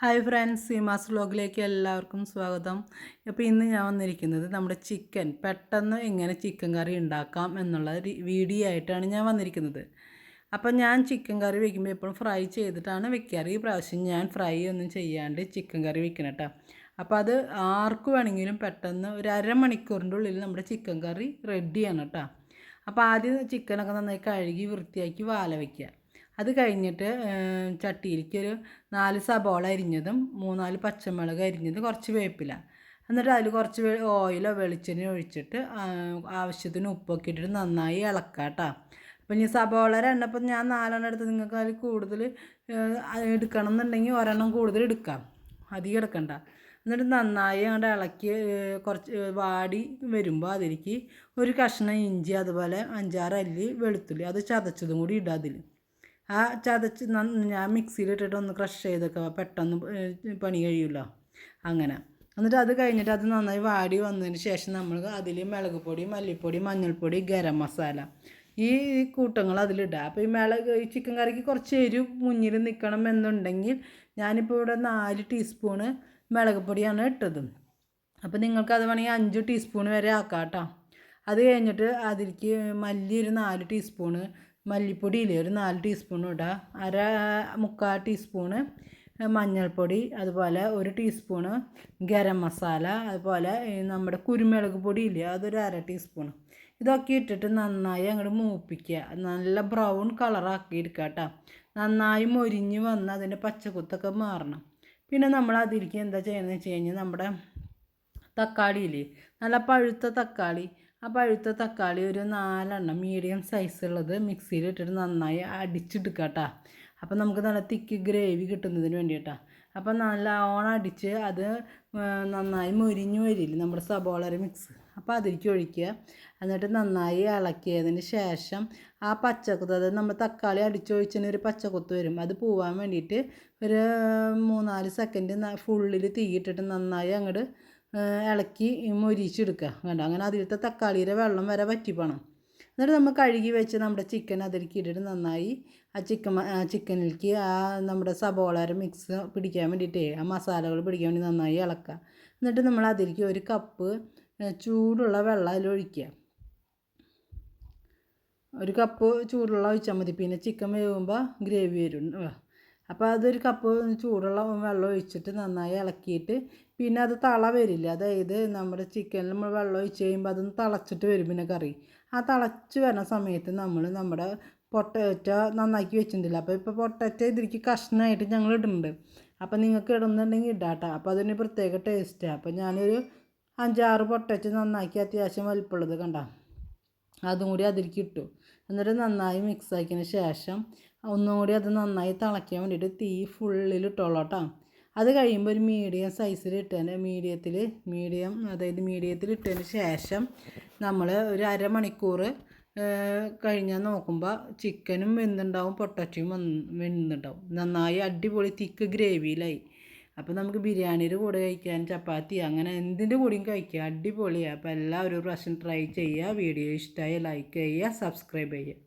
Hi friends Seemas വ്ലോഗിലേക്ക് എല്ലാവർക്കും സ്വാഗതം. അപ്പോൾ ഇന്ന് ഞാൻ വന്നിരിക്കുന്നത് നമ്മുടെ ചിക്കൻ പെട്ടെന്ന് എങ്ങനെ ചിക്കൻ കറി ഉണ്ടാക്കാം എന്നുള്ള വീഡിയോ ആയിട്ടാണ് ഞാൻ വന്നിരിക്കുന്നത്. അപ്പോൾ ഞാൻ ചിക്കൻ കറി വയ്ക്കുമ്പോൾ എപ്പോഴും ഫ്രൈ ചെയ്തിട്ടാണ് വെക്കാറ് ഈ പ്രാവശ്യം ഞാൻ ഫ്രൈ ഒന്നും ചെയ്യാണ്ട് ചിക്കൻ കറി വെക്കണം കേട്ടോ. അപ്പോൾ അത് ആർക്ക് വേണമെങ്കിലും പെട്ടെന്ന് ഒരു അരമണിക്കൂറിന്റെ ഉള്ളിൽ നമ്മുടെ ചിക്കൻ കറി റെഡിയാണ് കേട്ടോ. അപ്പോൾ ആദ്യം ചിക്കനൊക്കെ നന്നായി കഴുകി വൃത്തിയാക്കി വാല വയ്ക്കുക അത് കഴിഞ്ഞിട്ട് ചട്ടിയിലേക്ക് ഒരു നാല് സബോള അരിഞ്ഞതും മൂന്നാൽ പച്ചമുളക് അരിഞ്ഞതും കുറച്ച് വേപ്പില. എന്നിട്ട് അതിൽ കുറച്ച് ഓയിലോ വെളിച്ചെണ്ണ ഒഴിച്ചിട്ട് ആവശ്യത്തിന് ഉപ്പൊക്കെ ഇട്ടിട്ട് നന്നായി ഇളക്കാം കേട്ടോ അപ്പം ഇനി സബോള രണ്ടപ്പം ഞാൻ നാലെണ്ണം എടുത്ത് നിങ്ങൾക്ക് അതിൽ കൂടുതൽ എടുക്കണം എന്നുണ്ടെങ്കിൽ ഒരെണ്ണം കൂടുതൽ എടുക്കാം. അധികം എടുക്കണ്ട. എന്നിട്ട് നന്നായി അങ്ങോട്ട് ഇളക്കി കുറച്ച് വാടി വരുമ്പോൾ അതിലേക്ക് ഒരു കഷ്ണം ഇഞ്ചി അതുപോലെ അഞ്ചാറ് അല്ലി വെളുത്തുള്ളി അത് ചതച്ചതും കൂടി ഇടാം അതിൽ ആ ചതച്ച് ഞാൻ മിക്സിയിലിട്ടിട്ട് ഒന്ന് ക്രഷ് ചെയ്തൊക്കെ പെട്ടെന്ന് പണി കഴിയുമല്ലോ അങ്ങനെ. എന്നിട്ട് അത് കഴിഞ്ഞിട്ട് അത് നന്നായി വാടി വന്നതിന് ശേഷം നമ്മൾ അതിൽ മുളക് പൊടി മല്ലിപ്പൊടി മഞ്ഞൾപ്പൊടി ഗരം മസാല ഈ കൂട്ടങ്ങൾ അതിലിടുക അപ്പോൾ ഈ മിളക് ഈ ചിക്കൻ കറിക്ക് കുറച്ച് എരിവ് മുന്നിൽ നിൽക്കണം എന്നുണ്ടെങ്കിൽ ഞാനിപ്പോൾ ഇവിടെ നാല് ടീസ്പൂണ് മുളക് പൊടിയാണ് ഇട്ടത്. അപ്പോൾ നിങ്ങൾക്ക് അത് വേണമെങ്കിൽ അഞ്ച് ടീസ്പൂൺ വരെ ആക്കാം കേട്ടോ. അത് കഴിഞ്ഞിട്ട് അതിലേക്ക് മല്ലി ഒരു നാല് ടീസ്പൂണ് മല്ലിപ്പൊടിയില്ലേ ഒരു നാല് ടീസ്പൂൺ ഇടുക അര മുക്കാൽ ടീസ്പൂണ് മഞ്ഞൾപ്പൊടി അതുപോലെ ഒരു ടീസ്പൂണ് ഗരം മസാല അതുപോലെ നമ്മുടെ കുരുമുളക് പൊടി പൊടിയില്ലേ അതൊരു അര ടീസ്പൂൺ ഇതൊക്കെ ഇട്ടിട്ട് നന്നായി അങ്ങോട്ട് മൂപ്പിക്കുക. നല്ല ബ്രൗൺ കളറാക്കി എടുക്കുക കേട്ടോ. നന്നായി മൊരിഞ്ഞ് വന്ന് അതിന്റെ പച്ചക്കുത്തൊക്കെ മാറണം. പിന്നെ നമ്മൾ അതിലേക്ക് എന്താ ചെയ്യുന്നത് വെച്ച് കഴിഞ്ഞാൽ നമ്മുടെ തക്കാളിയില്ലേ നല്ല പഴുത്ത തക്കാളി ആ പഴുത്ത തക്കാളി ഒരു നാലെണ്ണം മീഡിയം സൈസുള്ളത് മിക്സിയിലിട്ടിട്ട് നന്നായി അടിച്ചെടുക്കുക കേട്ടോ അപ്പം നമുക്ക് നല്ല തിക്ക് ഗ്രേവി കിട്ടുന്നതിന് വേണ്ടിയിട്ടാണ് അപ്പം നല്ല ഓണം അടിച്ച് അത് നന്നായി മൊരിഞ്ഞു വരില്ല നമ്മുടെ സബോളര മിക്സ് അപ്പോൾ അതിലേക്ക് ഒഴിക്കുക. എന്നിട്ട് നന്നായി ഇളക്കിയതിന് ശേഷം ആ പച്ചക്കുത്ത് അത് നമ്മൾ തക്കാളി അടിച്ചൊഴിച്ചതിന് ഒരു പച്ചക്കുത്ത് വരും. അത് പോവാൻ വേണ്ടിയിട്ട് ഒരു മൂന്നാൽ സെക്കൻഡ് ഫുള്ളിൽ തീയിട്ടിട്ട് നന്നായി അങ്ങോട്ട് ഇളക്കി മൊരിച്ചെടുക്കുക. കണ്ടോ? അങ്ങനെ അതിലത്തെ തക്കാളിയുടെ വെള്ളം വരെ വറ്റിപ്പോണം എന്നിട്ട് നമ്മൾ കഴുകി വെച്ച് നമ്മുടെ ചിക്കൻ അതിലേക്ക് ഇട്ടിട്ട് നന്നായി ആ ചിക്കൻ ചിക്കനിലേക്ക് ആ നമ്മുടെ സബോളയുടെ മിക്സ് പിടിക്കാൻ വേണ്ടിയിട്ടേ ആ മസാലകൾ പിടിക്കാൻ വേണ്ടി നന്നായി ഇളക്കുക. എന്നിട്ട് നമ്മൾ അതിലേക്ക് ഒരു കപ്പ് ചൂടുള്ള വെള്ളം അതിലൊഴിക്കുക ഒരു കപ്പ് ചൂടുള്ള ഒഴിച്ചാൽ മതി. പിന്നെ ചിക്കൻ വേവുമ്പോൾ ഗ്രേവി വരും. അപ്പോൾ അതൊരു കപ്പ് ചൂടുള്ള വെള്ളം ഒഴിച്ചിട്ട് നന്നായി ഇളക്കിയിട്ട് പിന്നെ അത് തള വരില്ല. അതായത് നമ്മുടെ ചിക്കനിൽ നമ്മൾ വെള്ളം ഒഴിച്ച് കഴിയുമ്പോൾ അതൊന്ന് തിളച്ചിട്ട് വരും പിന്നെ കറി. ആ തിളച്ച് വരുന്ന സമയത്ത് നമ്മൾ നമ്മുടെ പൊട്ടറ്റ നന്നാക്കി വെച്ചിട്ടുണ്ടല്ലോ. അപ്പോൾ ഇപ്പോൾ പൊട്ടറ്റ ഇതിലേക്ക് കഷ്ണമായിട്ട് ഞങ്ങൾ ഇടുന്നുണ്ട്. അപ്പോൾ നിങ്ങൾക്ക് ഇടുന്നുണ്ടെങ്കിൽ ഇടാട്ടോ. അപ്പോൾ അതിന് പ്രത്യേക ടേസ്റ്റാണ് അപ്പോൾ ഞാനൊരു അഞ്ചാറ് പൊട്ടറ്റോ നന്നാക്കി അത്യാവശ്യം വലിപ്പമുള്ളത് കണ്ട. അതും കൂടി അതിലേക്ക് ഇട്ടു. എന്നിട്ട് നന്നായി മിക്സ് ആക്കിയതിന് ശേഷം ഒന്നും കൂടി അത് നന്നായി തിളയ്ക്കാൻ വേണ്ടിയിട്ട് തീ ഫുള്ളിൽ ഇട്ടോളൂ കേട്ടോ. അത് കഴിയുമ്പോൾ ഒരു മീഡിയം സൈസിൽ ഇട്ടതിന് മീഡിയത്തിൽ മീഡിയം അതായത് മീഡിയത്തിൽ ഇട്ടതിന് ശേഷം നമ്മൾ ഒരു അരമണിക്കൂർ കഴിഞ്ഞാൽ നോക്കുമ്പോൾ ചിക്കനും വെന്തുണ്ടാവും പൊട്ടറ്റയും വെന്തുണ്ടാവും. നന്നായി അടിപൊളി തിക്ക് ഗ്രേവിയിലായി അപ്പോൾ നമുക്ക് ബിരിയാണിയുടെ കൂടെ കഴിക്കാൻ ചപ്പാത്തി അങ്ങനെ എന്തിന്റെ കൂടെയും കഴിക്കുക അടിപൊളിയാണ് അപ്പോൾ എല്ലാവരും പ്രാവശ്യം ട്രൈ ചെയ്യുക. വീഡിയോ ഇഷ്ടമായി ലൈക്ക് ചെയ്യുക സബ്സ്ക്രൈബ് ചെയ്യുക.